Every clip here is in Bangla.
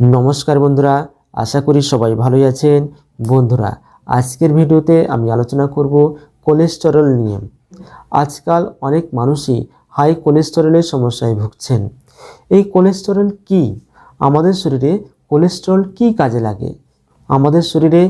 নমস্কার বন্ধুরা, আশা করি সবাই ভালোই আছেন। বন্ধুরা, আজকের ভিডিওতে আমি আলোচনা করব কোলেস্টেরল নিয়ে। আজকাল অনেক মানুষই হাই কোলেস্টেরলের সমস্যায় ভুগছেন। এই কোলেস্টেরল কি? আমাদের শরীরে কোলেস্টেরল কি কাজে লাগে? আমাদের শরীরে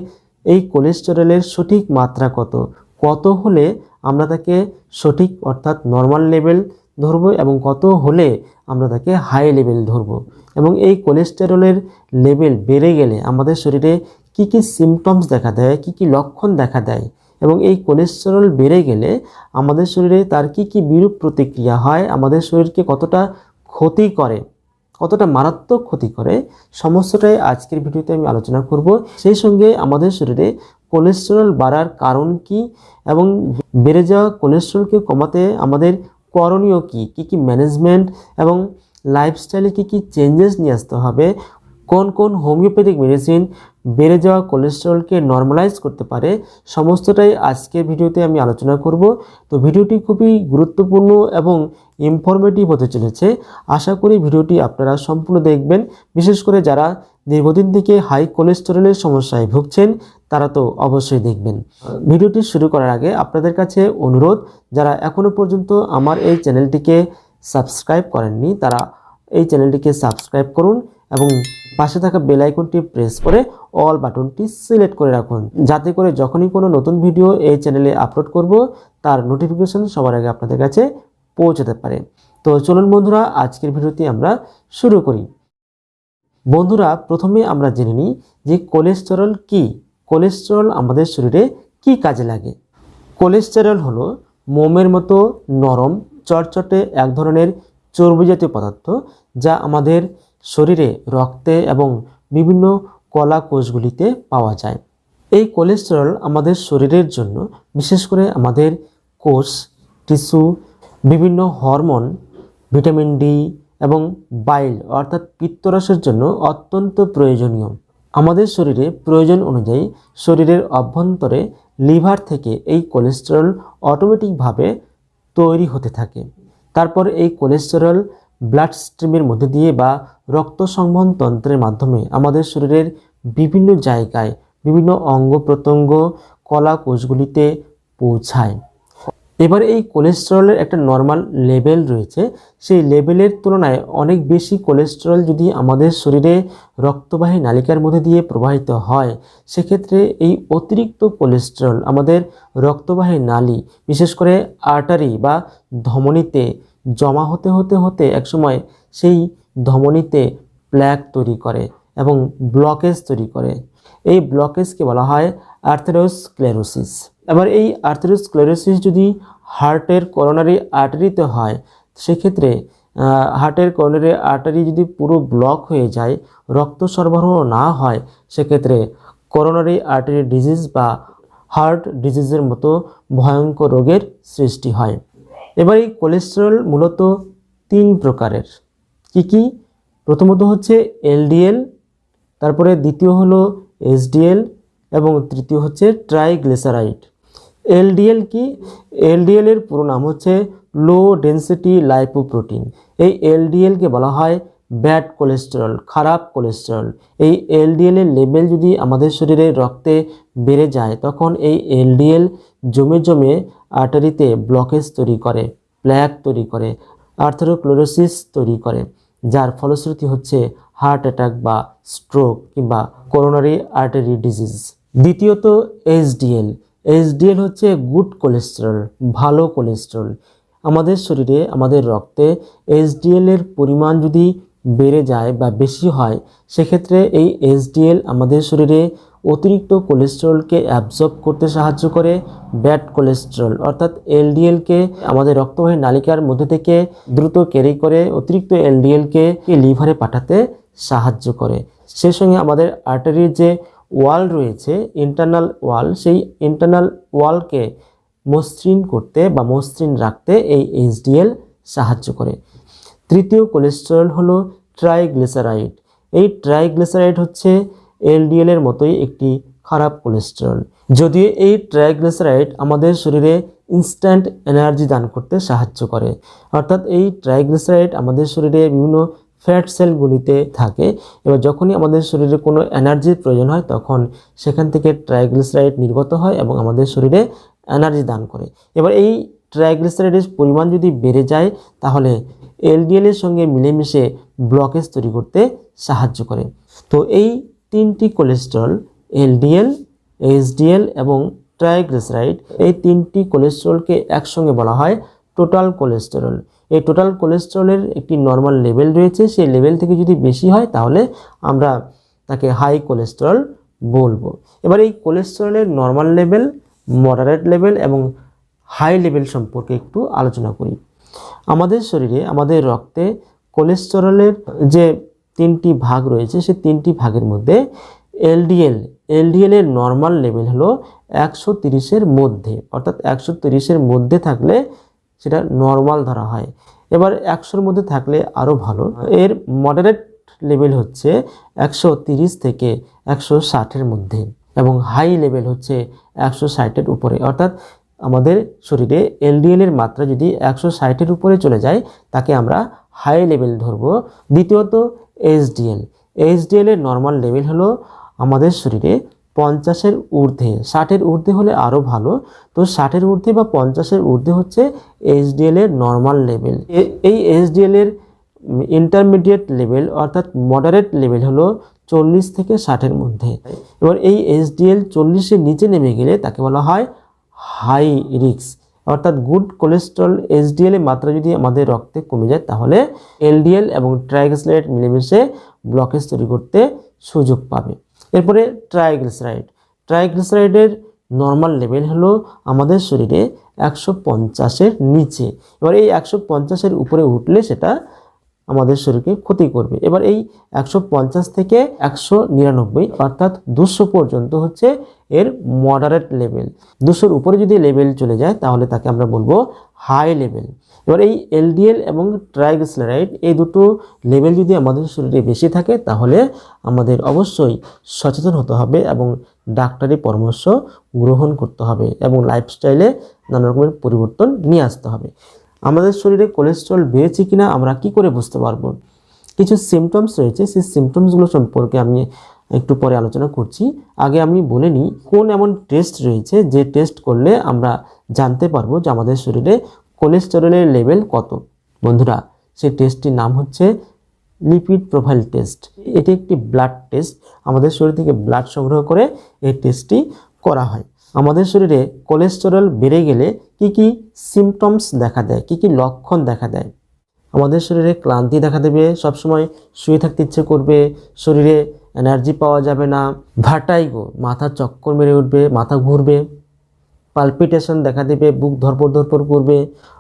এই কোলেস্টেরলের সঠিক মাত্রা কত? কত হলে আমরা তাকে সঠিক অর্থাৎ নর্মাল লেভেল ধরবো এবং কত হলে আমরা তাকে হাই লেভেল ধরবো এবং এই কোলেস্টেরলের লেভেল বেড়ে গেলে আমাদের শরীরে কি কি সিমটমস দেখা দেয়, কি কি লক্ষণ দেখা দেয় এবং এই কোলেস্টেরল বেড়ে গেলে আমাদের শরীরে তার কি কি বিরূপ প্রতিক্রিয়া হয়, আমাদের শরীরকে কতটা ক্ষতি করে, কতটা মারাত্মক ক্ষতি করে, সমস্তটাই আজকের ভিডিওতে আমি আলোচনা করব। সেই সঙ্গে আমাদের শরীরে কোলেস্টেরল বাড়ার কারণ কি এবং বেড়ে যাওয়া কোলেস্টেরলকে কমাতে আমাদের করণীয় কি? কি কি ম্যানেজমেন্ট এবং লাইফস্টাইলে কি কি চেঞ্জেস নিয়ে আসতে হবে? কোন কোন হোমিওপ্যাথিক মেডিসিন বেড়ে যাওয়া কোলেস্টেরলকে নর্মালাইজ করতে পারে, সমস্তটাই আজকের ভিডিওতে আমি আলোচনা করব। তো ভিডিওটি খুবই গুরুত্বপূর্ণ এবং ইনফরমেটিভ হতে চলেছে। আশা করি ভিডিওটি আপনারা সম্পূর্ণ দেখবেন। বিশেষ করে যারা দীর্ঘদিন থেকে হাই কোলেস্টেরলের সমস্যায় ভুগছেন, তারা তো অবশ্যই দেখবেন। ভিডিওটি শুরু করার আগে আপনাদের কাছে অনুরোধ, যারা এখনও পর্যন্ত আমার এই চ্যানেলটিকে সাবস্ক্রাইব করেননি, তারা এই চ্যানেলটিকে সাবস্ক্রাইব করুন এবং পাশে থাকা বেল আইকনটি প্রেস করে অল বাটনটি সিলেক্ট করে রাখুন। যাতে করে যখনই কোনো নতুন ভিডিও এই চ্যানেলে আপলোড করব, তার নোটিফিকেশন সবার আগে আপনাদের কাছে পৌঁছাতে পারে। তো চলুন বন্ধুরা, আজকের ভিডিওটি আমরা শুরু করি। বন্ধুরা, প্রথমে আমরা জেনে নিই যে কোলেস্টেরল কি। কোলেস্টেরল আমাদের শরীরে কি কাজে লাগে? কোলেস্টেরল হলো মোমের মতো নরম, চটচটে এক ধরনের চর্বি জাতীয় পদার্থ যা আমাদের শরীরে রক্তে এবং বিভিন্ন কলা কোষগুলিতে পাওয়া যায়। এই কোলেস্টেরল আমাদের শরীরের জন্য, বিশেষ করে আমাদের কোষ, টিস্যু, বিভিন্ন হরমোন, ভিটামিন ডি এবং বাইল, অর্থাৎ পিত্তরসের জন্য অত্যন্ত প্রয়োজনীয়। আমাদের শরীরে প্রয়োজন অনুযায়ী শরীরের অভ্যন্তরে লিভার থেকে এই কোলেস্টেরল অটোমেটিকভাবে তৈরি হতে থাকে। তারপর এই কোলেস্টেরল ব্লাড স্ট্রিমের মধ্যে দিয়ে বা রক্ত সংবহন তন্ত্রের মাধ্যমে আমাদের শরীরের বিভিন্ন জায়গায় বিভিন্ন অঙ্গ প্রত্যঙ্গ, কলা কোষগুলিতে পৌঁছায়। এবার এই কোলেস্টেরলের একটা নর্মাল লেভেল রয়েছে। সেই লেভেলের তুলনায় অনেক বেশি কোলেস্টেরল যদি আমাদের শরীরে রক্তবাহী নালিকার মধ্যে দিয়ে প্রবাহিত হয়, সেক্ষেত্রে এই অতিরিক্ত কোলেস্টেরল আমাদের রক্তবাহী নালী, বিশেষ করে আর্টারি বা ধমনীতে জমা হতে হতে হতে একসময় সেই ধমনীতে প্ল্যাক তৈরি করে এবং ব্লকেজ তৈরি করে। এই ব্লকেজকে বলা হয় আর্থেরোস্ক্লেরোসিস। এবার এই আর্থেরোস্ক্লেরোসিস যদি হার্টের করোনারি আর্টারিতে হয়, সেক্ষেত্রে হার্টের করোনারি আর্টারি যদি পুরো ব্লক হয়ে যায়, রক্ত সরবরাহ না হয়, সেক্ষেত্রে করোনারি আর্টারি ডিজিজ বা হার্ট ডিজিজের মতো ভয়ঙ্কর রোগের সৃষ্টি হয়। এবার এই কোলেস্টেরল মূলত তিন প্রকারের। কি কি? প্রথমত হচ্ছে এলডিএল তারপরে দ্বিতীয় হলো এসডিএল এবং তৃতীয় হচ্ছে ট্রাইগ্লিসারাইড এলডিএল কি? এলডিএল এর পুরো নাম হচ্ছে লো ডেন্সিটি লাইপোপ্রোটিন এই এলডিএলকে বলা হয় ব্যাড কোলেস্টেরল, খারাপ কোলেস্টেরল। এই এলডিএল এর লেভেল যদি আমাদের শরীরে রক্তে বেড়ে যায়, তখন এই এলডিএল জমে জমে আর্টারিতে ব্লকেজ তৈরি করে প্ল্যাক তৈরি করে, আর্থারোক্লোরোসিস তৈরি করে, যার ফলশ্রুতি হচ্ছে হার্ট অ্যাটাক বা স্ট্রোক কিংবা করোনারি আর্টারি ডিজিজ। দ্বিতীয়ত এইচডিএল। এইচডিএল হচ্ছে গুড কোলেস্টেরল, ভালো কোলেস্টেরল। আমাদের শরীরে, আমাদের রক্তে এইচডিএল এর পরিমাণ যদি বেড়ে যায় বা বেশি হয়, সেক্ষেত্রে এই এইচডিএল আমাদের শরীরে অতিরিক্ত কোলেস্টেরলকে অ্যাবজর্ব করতে সাহায্য করে। ব্যাড কোলেস্টেরল অর্থাৎ এলডিএলকে আমাদের রক্তবাহী নালিকার মধ্যে থেকে দ্রুত ক্যারি করে, অতিরিক্ত এলডিএলকে লিভারে পাঠাতে সাহায্য করে। সেই সঙ্গে আমাদের আর্টারির যে ওয়াল রয়েছে ইন্টারনাল ওয়াল সেই ইন্টারনাল ওয়ালকে মসৃণ করতে বা মসৃণ রাখতে এই এইচডিএল সাহায্য করে। তৃতীয় কোলেস্টেরল হলো ট্রাইগ্লিসারাইড এই ট্রাইগ্লিসারাইড হচ্ছে এলডিএল এর মতোই একটি খারাপ কোলেস্টেরল যদিও এই ট্রাইগ্লিসারাইড আমাদের শরীরে ইনস্ট্যান্ট এনার্জি দান করতে সাহায্য করে। অর্থাৎ এই ট্রাইগ্লিসারাইড আমাদের শরীরে বিভিন্ন ফ্যাট সেলগুলিতে থাকে। এবার যখনই আমাদের শরীরে কোনো এনার্জির প্রয়োজন হয়, তখন সেখান থেকে ট্রাইগ্লিসারাইড নির্গত হয় এবং আমাদের শরীরে এনার্জি দান করে। এবার এই ট্রাইগ্লিসারাইডের পরিমাণ যদি বেড়ে যায়, তাহলে এলডিএল এর সঙ্গে মিলেমিশে ব্লকেজ তৈরি করতে সাহায্য করে। তো এই তিনটি কোলেস্টেরল, এলডিএল, এইচডিএল এবং ট্রাইগ্লিসারাইড, এই তিনটি কোলেস্টেরলকে একসঙ্গে বলা হয় টোটাল কোলেস্টেরল। এই টোটাল কোলেস্টেরলের একটি নর্মাল লেভেল রয়েছে, সেই লেভেল থেকে যদি বেশি হয় তাহলে আমরা তাকে হাই কোলেস্টেরল বলব। এবার এই কোলেস্টেরলের নর্মাল লেভেল, মডারেট লেভেল এবং হাই লেভেল সম্পর্কে একটু আলোচনা করি। আমাদের শরীরে, আমাদের রক্তে কোলেস্টেরলের যে তিনটি ভাগ রয়েছে, সেই তিনটি ভাগের মধ্যে এলডিএল এলডিএল এর নর্মাল লেভেল হলো একশো তিরিশের মধ্যে, অর্থাৎ একশো তিরিশের মধ্যে থাকলে সেটা নর্মাল ধরা হয়। এবার একশোর মধ্যে থাকলে আরও ভালো, এর মডারেট লেভেল হচ্ছে একশো তিরিশ থেকে একশো ষাটের মধ্যে এবং হাই লেভেল হচ্ছে একশো ষাটের উপরে, অর্থাৎ আমাদের শরীরে এলডিএল এর মাত্রা যদি একশো ষাটের উপরে চলে যায়, তাকে আমরা হাই লেভেল ধরবো। দ্বিতীয়ত এইচডিএল এইচডিএল এর নর্মাল লেভেল হলো আমাদের শরীরে পঞ্চাশের ঊর্ধ্বে। ষাটের ঊর্ধ্বে হলে আরও ভালো। তো ষাটের ঊর্ধ্বে বা পঞ্চাশের ঊর্ধ্বে হচ্ছে এইচডিএল এর নর্মাল লেভেল এই এইচডিএল এর ইন্টারমিডিয়েট লেভেল অর্থাৎ মডারেট লেভেল হলো চল্লিশ থেকে ষাটের মধ্যে। এবার এই এইচডিএল চল্লিশের নিচে নেমে গেলে তাকে বলা হয় হাই রিক্স। অর্থাৎ গুড কোলেস্ট্রল এইচডিএল এর মাত্রা যদি আমাদের রক্তে কমে যায়, তাহলে এলডিএল এবং ট্রাইগ্লিসারাইড মিলেমিশে ব্লকেজ তৈরি করতে সুযোগ পাবে। এরপরে ট্রাইগ্লিসারাইড। ট্রাইগ্লিসারাইডের নর্মাল লেভেল হলো আমাদের শরীরে একশো পঞ্চাশের নিচে। এবার এই একশো পঞ্চাশের উপরে উঠলে সেটা আমাদের শরীরকে ক্ষতি করবে। এবার এই একশো পঞ্চাশ থেকে একশো নিরানব্বই অর্থাৎ দুশো পর্যন্ত হচ্ছে এর মডারেট লেভেল দুশোর উপরে যদি লেভেল চলে যায়, তাহলে তাকে আমরা বলব হাই লেভেল এবার এই এলডিএল এবং ট্রাইগ্লিসারাইড এই দুটো লেভেল যদি আমাদের শরীরে বেশি থাকে, তাহলে আমাদের অবশ্যই সচেতন হতে হবে এবং ডাক্তারি পরামর্শ গ্রহণ করতে হবে এবং লাইফস্টাইলে নানা রকমের পরিবর্তন নিয়ে আসতে হবে। আমাদের শরীরে কোলেস্ট্রল বেড়েছে কিনা আমরা কি করে বুঝতে পারব? কিছু সিমটমস রয়েছে, সেই সিমটমসগুলো সম্পর্কে আমি একটু পরে আলোচনা করছি। আগে আমি বলে নিই, কোন এমন টেস্ট রয়েছে যে টেস্ট করলে আমরা জানতে পারব যে আমাদের শরীরে কোলেস্টেরলের লেভেল কত? বন্ধুরা, সেই টেস্টটির নাম হচ্ছে লিপিড প্রোফাইল টেস্ট এটি একটি ব্লাড টেস্ট আমাদের শরীর থেকে ব্লাড সংগ্রহ করে এই টেস্টটি করা হয়। আমাদের শরীরে কোলেস্টেরল বেড়ে গেলে কি কি সিমটমস দেখা দেয়? কি কি লক্ষণ দেখা দেয়? আমাদের শরীরে ক্লান্তি দেখা দেবে, সবসময় শুয়ে থাকতে ইচ্ছে করবে, শরীরে এনার্জি পাওয়া যাবে না ভাটাইগো মাথা চক্কর মেরে উঠবে, মাথা ঘুরবে পালপিটেশন দেখা দেবে, বুক ধরপড় ধরপড় করবে,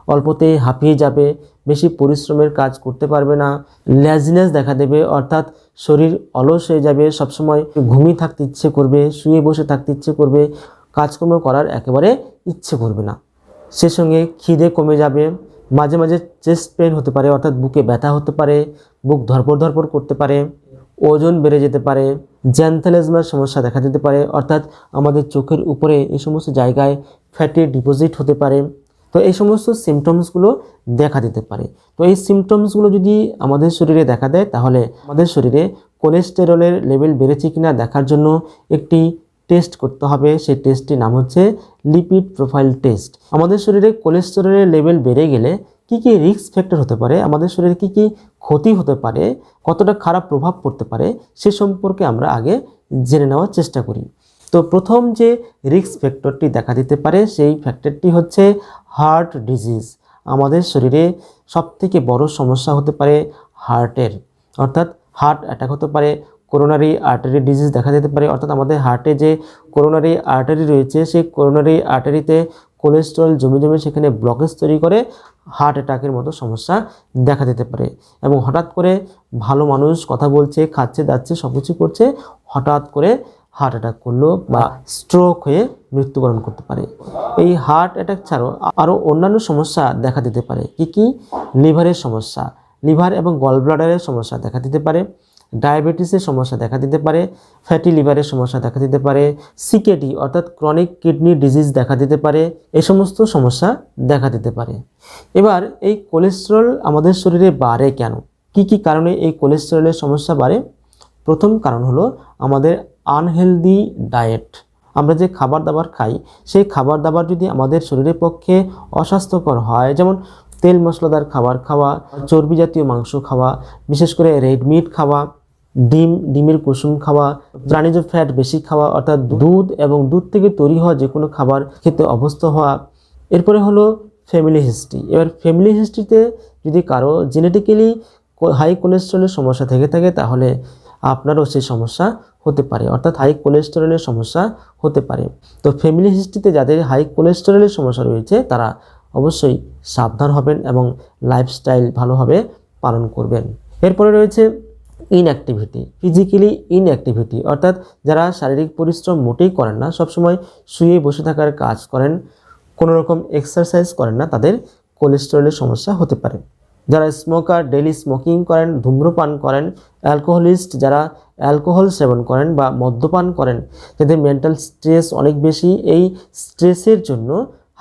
অল্পতেই হাঁপিয়ে যাবে, বেশি পরিশ্রমের কাজ করতে পারবে না ল্যাজিনেস দেখা দেবে, অর্থাৎ শরীর অলস হয়ে যাবে, সবসময় ঘুমিয়ে থাকতে ইচ্ছে করবে, শুয়ে বসে থাকতে ইচ্ছে করবে কাজকর্ম করার একেবারে ইচ্ছে করবে না। সে সঙ্গে খিদে কমে যাবে, মাঝে মাঝে চেস্ট পেন হতে পারে, অর্থাৎ বুকে ব্যথা হতে পারে, বুক ধরপড় ধরপড় করতে পারে, ওজন বেড়ে যেতে পারে, জ্যান্থালেজমার সমস্যা দেখা দিতে পারে, অর্থাৎ আমাদের চোখের উপরে এই সমস্ত জায়গায় ফ্যাটি ডিপোজিট হতে পারে। তো এই সমস্ত সিমটমসগুলো দেখা দিতে পারে। তো এই সিমটমসগুলো যদি আমাদের শরীরে দেখা দেয়, তাহলে আমাদের শরীরে কোলেস্টেরলের লেভেল বেড়েছে কিনা দেখার জন্য একটি টেস্ট করতে হবে। সেই টেস্টটির নাম হচ্ছে লিপিড প্রোফাইল টেস্ট আমাদের শরীরে কোলেস্টেরলের লেভেল বেড়ে গেলে কি কি রিস্ক ফ্যাক্টর হতে পারে, আমাদের শরীরে কি কি ক্ষতি হতে পারে, কতটা খারাপ প্রভাব পড়তে পারে, সে সম্পর্কে আমরা আগে জেনে নেওয়ার চেষ্টা করি। তো প্রথম যে রিস্ক ফ্যাক্টরটি দেখা দিতে পারে, সেই ফ্যাক্টরটি হচ্ছে হার্ট ডিজিজ আমাদের শরীরে সবথেকে বড় সমস্যা হতে পারে হার্টের অর্থাৎ হার্ট অ্যাটাক হতে পারে করোনারি আর্টারি ডিজিজ দেখা দিতে পারে। অর্থাৎ আমাদের হার্টে যে করোনারি আর্টারি রয়েছে, সেই করোনারি আর্টারিতে কোলেস্ট্রল জমে জমে সেখানে ব্লকেজ তৈরি করে হার্ট অ্যাটাকের মতো সমস্যা দেখা দিতে পারে। এবং হঠাৎ করে ভালো মানুষ কথা বলছে, খাচ্ছে, দাচ্ছে সব কিছু করছে, হঠাৎ করে হার্ট অ্যাটাক করল বা স্ট্রোক হয়ে মৃত্যুবরণ করতে পারে। এই হার্ট অ্যাটাক ছাড়াও আরও অন্যান্য সমস্যা দেখা দিতে পারে। কি কি? লিভারের সমস্যা। লিভার এবং গল ব্লাডারের সমস্যা দেখা দিতে পারে। ডায়াবেটিসের সমস্যা দেখা দিতে পারে ফ্যাটি লিভারের সমস্যা দেখা দিতে পারে সিকেডি অর্থাৎ ক্রনিক কিডনি ডিজিজ দেখা দিতে পারে এই সমস্ত সমস্যা দেখা দিতে পারে। এবার এই কোলেস্টেরল আমাদের শরীরে বাড়ে কেন? কি কি কারণে এই কোলেস্টেরলের সমস্যা বাড়ে? প্রথম কারণ হলো আমাদের আনহেলদি ডায়েট আমরা যে খাবার দাবার খাই, সেই খাবার দাবার যদি আমাদের শরীরের পক্ষে অস্বাস্থ্যকর হয়, যেমন তেল মশলাদার খাবার খাওয়া, চর্বি জাতীয় মাংস খাওয়া, বিশেষ করে রেড মিট খাওয়া, ডিম, ডিমের কুসুম খাওয়া, প্রাণীজ ফ্যাট বেশি খাওয়া, অর্থাৎ দুধ এবং দুধ থেকে তৈরি হওয়া যে কোনো খাবার খেতে অভ্যস্ত হওয়া। এরপরে হলো ফ্যামিলি হিস্ট্রি এবার ফ্যামিলি হিস্ট্রিতে যদি কারও জেনেটিক্যালি হাই কোলেস্ট্রলের সমস্যা থেকে থাকে, তাহলে আপনারও সেই সমস্যা হতে পারে, অর্থাৎ হাই কোলেস্টেরলের সমস্যা হতে পারে। তো ফ্যামিলি হিস্ট্রিতে যাদের হাই কোলেস্টেরলের সমস্যা রয়েছে, তারা অবশ্যই সাবধান হবেন এবং লাইফস্টাইল ভালোভাবে পালন করবেন। এরপরে রয়েছে ইনঅ্যাক্টিভিটি ফিজিক্যালি ইনঅ্যাক্টিভিটি অর্থাৎ যারা শারীরিক পরিশ্রম মোটেই করেন না, সবসময় শুয়ে বসে থাকার কাজ করেন কোনো রকম এক্সারসাইজ করেন না, তাদের কোলেস্টেরলের সমস্যা হতে পারে। যারা স্মোকার ডেলি স্মোকিং করেন, ধূম্রপান করেন অ্যালকোহলিস্ট যারা অ্যালকোহল সেবন করেন বা মদ্যপান করেন যাদের মেন্টাল স্ট্রেস অনেক বেশি, এই স্ট্রেসের জন্য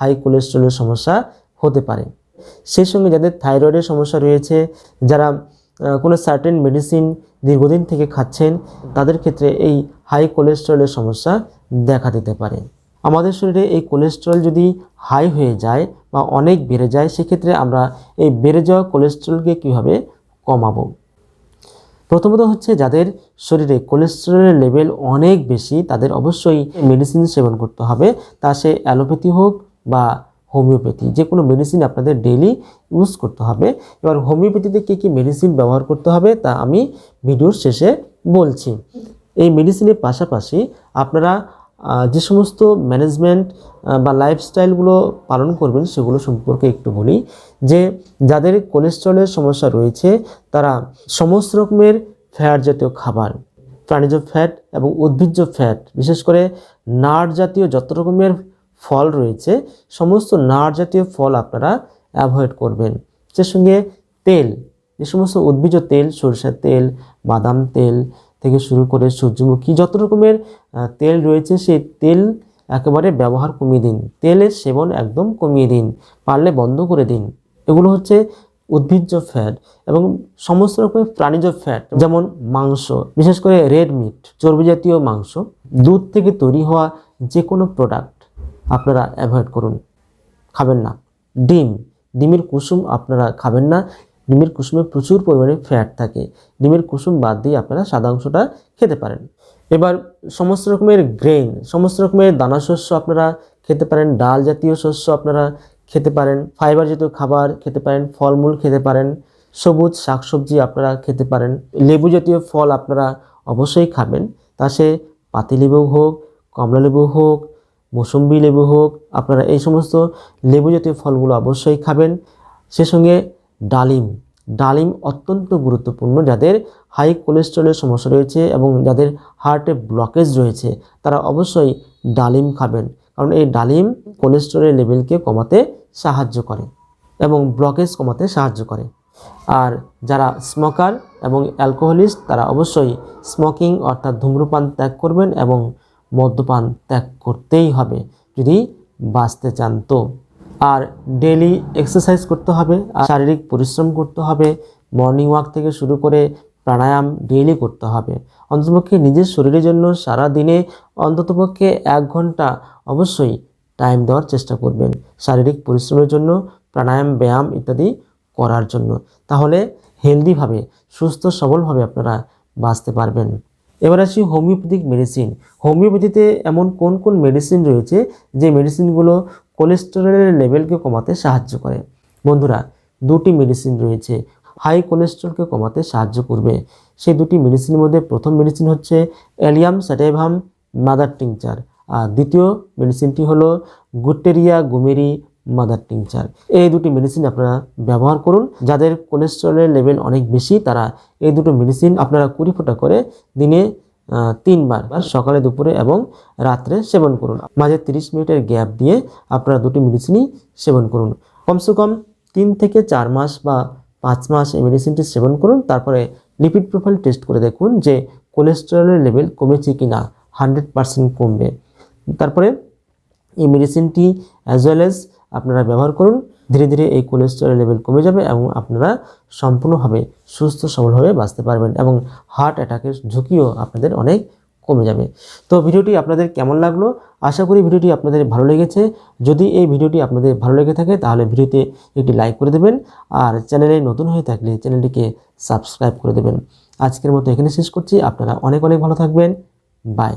হাই কোলেস্ট্রলের সমস্যা হতে পারে। সেই সঙ্গে যাদের থাইরয়েডের সমস্যা রয়েছে, যারা কোনো সার্টেন মেডিসিন দীর্ঘদিন থেকে খাচ্ছেন, তাদের ক্ষেত্রে এই হাই কোলেস্ট্রলের সমস্যা দেখা দিতে পারে। আমাদের শরীরে এই কোলেস্ট্রল যদি হাই হয়ে যায় বা অনেক বেড়ে যায়, সেক্ষেত্রে আমরা এই বেড়ে যাওয়া কোলেস্ট্রলকে কীভাবে কমাবো? প্রথমত হচ্ছে যাদের শরীরে কোলেস্টেরলের লেভেল অনেক বেশি, তাদের অবশ্যই মেডিসিন সেবন করতে হবে। তা সে অ্যালোপ্যাথি হোক বা হোমিওপ্যাথি যে কোনো মেডিসিন আপনাদের ডেলি ইউজ করতে হবে। এবার হোমিওপ্যাথিতে কী কী মেডিসিন ব্যবহার করতে হবে তা আমি ভিডিওর শেষে বলছি। এই মেডিসিনের পাশাপাশি আপনারা যে সমস্ত ম্যানেজমেন্ট বা লাইফস্টাইলগুলো পালন করবেন সেগুলো সম্পর্কে একটু বলি। যে যাদের কোলেস্ট্রলের সমস্যা রয়েছে, তারা সমস্ত রকমের ফ্যাট জাতীয় খাবার, প্রাণীজ ফ্যাট এবং উদ্ভিজ্জ ফ্যাট বিশেষ করে নাট জাতীয় যত রকমের ফল রয়েছে, সমস্ত নাট জাতীয় ফল আপনারা অ্যাভয়েড করবেন। সে সঙ্গে তেল, যে সমস্ত উদ্ভিজ্জ তেল, সরষের তেল, বাদাম তেল থেকে শুরু করে সূর্যমুখী যত রকমের তেল রয়েছে, সেই তেল একেবারে ব্যবহার কমিয়ে দিন। তেলের সেবন একদম কমিয়ে দিন, পারলে বন্ধ করে দিন। এগুলো হচ্ছে উদ্ভিজ্জ ফ্যাট এবং সমস্ত রকমের প্রাণীজ ফ্যাট যেমন মাংস, বিশেষ করে রেড মিট চর্বি জাতীয় মাংস, দুধ থেকে তৈরি হওয়া যে কোনো প্রোডাক্ট আপনারা অ্যাভয়েড করুন। খাবেন না। ডিম। ডিমের কুসুম আপনারা খাবেন না। ডিমের কুসুমে প্রচুর পরিমাণে ফ্যাট থাকে। ডিমের কুসুম বাদ দিয়ে আপনারা সাদা অংশটা খেতে পারেন। এবার সমস্ত রকমের গ্রেন সমস্ত রকমের দানা শস্য আপনারা খেতে পারেন। ডাল জাতীয় শস্য আপনারা খেতে পারেন। ফাইবার জাতীয় খাবার খেতে পারেন। ফলমূল খেতে পারেন। সবুজ শাকসবজি আপনারা খেতে পারেন। লেবু জাতীয় ফল আপনারা অবশ্যই খাবেন। তা সে পাতিলেবু হোক কমলা লেবু হোক মৌসুম্বি লেবু হোক, আপনারা এই সমস্ত লেবু জাতীয় ফলগুলো অবশ্যই খাবেন। সে সঙ্গে ডালিম। ডালিম অত্যন্ত গুরুত্বপূর্ণ যাদের হাই কোলেস্ট্রলের সমস্যা রয়েছে এবং যাদের হার্টে ব্লকেজ রয়েছে, তারা অবশ্যই ডালিম খাবেন। কারণ এই ডালিম কোলেস্ট্রলের লেভেলকে কমাতে সাহায্য করে এবং ব্লকেজ কমাতে সাহায্য করে। আর যারা স্মোকার এবং অ্যালকোহলিস্ট, তারা অবশ্যই স্মোকিং অর্থাৎ ধূম্রপান ত্যাগ করবেন এবং মদ্যপান ত্যাগ করতেই হবে যদি বাঁচতে চান তো। আর ডেলি এক্সারসাইজ করতে হবে, আর শারীরিক পরিশ্রম করতে হবে, মর্নিং ওয়াক থেকে শুরু করে প্রাণায়াম ডেইলি করতে হবে। অন্ততপক্ষে নিজের শরীরের জন্য সারা দিনে অন্ততপক্ষে এক ঘণ্টা অবশ্যই টাইম দেওয়ার চেষ্টা করবেন। শারীরিক পরিশ্রমের জন্য প্রাণায়াম, ব্যায়াম ইত্যাদি করার জন্য। তাহলে হেলদিভাবে সুস্থ সবলভাবে আপনারা বাঁচতে পারবেন। এবার আসি হোমিওপ্যাথিক মেডিসিন হোমিওপ্যাথিতে এমন কোন কোন মেডিসিন রয়েছে যে মেডিসিনগুলো কোলেস্টেরলের লেভেলকে কমাতে সাহায্য করে? বন্ধুরা, দুটি মেডিসিন রয়েছে। হাই কোলেস্টেরলকে কমাতে সাহায্য করবে। সেই দুটি মেডিসিনের মধ্যে প্রথম মেডিসিন হচ্ছে অ্যালিয়াম স্যাটাইভাম মাদার টিংচার। আর দ্বিতীয় মেডিসিনটি হলো গুটেরিয়া গুমেরি মাদার টিংচার এই দুটি মেডিসিন আপনারা ব্যবহার করুন। যাদের কোলেস্টেরলের লেভেল অনেক বেশি, তারা এই দুটো মেডিসিন আপনারা কুড়ি ফোঁটা করে দিনে তিনবার সকালে, দুপুরে এবং রাত্রে সেবন করুন। মাঝে তিরিশ মিনিটের গ্যাপ দিয়ে আপনারা দুটি মেডিসিনই সেবন করুন। কমসে কম তিন থেকে চার মাস বা পাঁচ মাস এই মেডিসিনটি সেবন করুন। তারপরে লিপিড প্রোফাইল টেস্ট করে দেখুন যে কোলেস্টেরলের লেভেল কমেছে কি না হান্ড্রেড পার্সেন্ট কমবে। তারপরে এই মেডিসিনটি অ্যাজ ওয়েল এজ আপনারা ব্যবহার করুন, ধীরে ধীরে এই কোলেস্টেরল লেভেল কমে যাবে এবং আপনারা সম্পূর্ণভাবে সুস্থ সবলভাবে বাঁচতে পারবেন এবং হার্ট অ্যাটাকের ঝুঁকিও আপনাদের অনেক কমে যাবে। তো ভিডিওটি আপনাদের কেমন লাগল? আশা করি ভিডিওটি আপনাদের ভালো লেগেছে। যদি এই ভিডিওটি আপনাদের ভালো লেগে থাকে, তাহলে ভিডিওতে একটি লাইক করে দেবেন আর চ্যানেলে নতুন হয়ে থাকলে চ্যানেলটিকে সাবস্ক্রাইব করে দেবেন। আজকের মতো এখানে শেষ করছি। আপনারা অনেক অনেক ভালো থাকবেন। বাই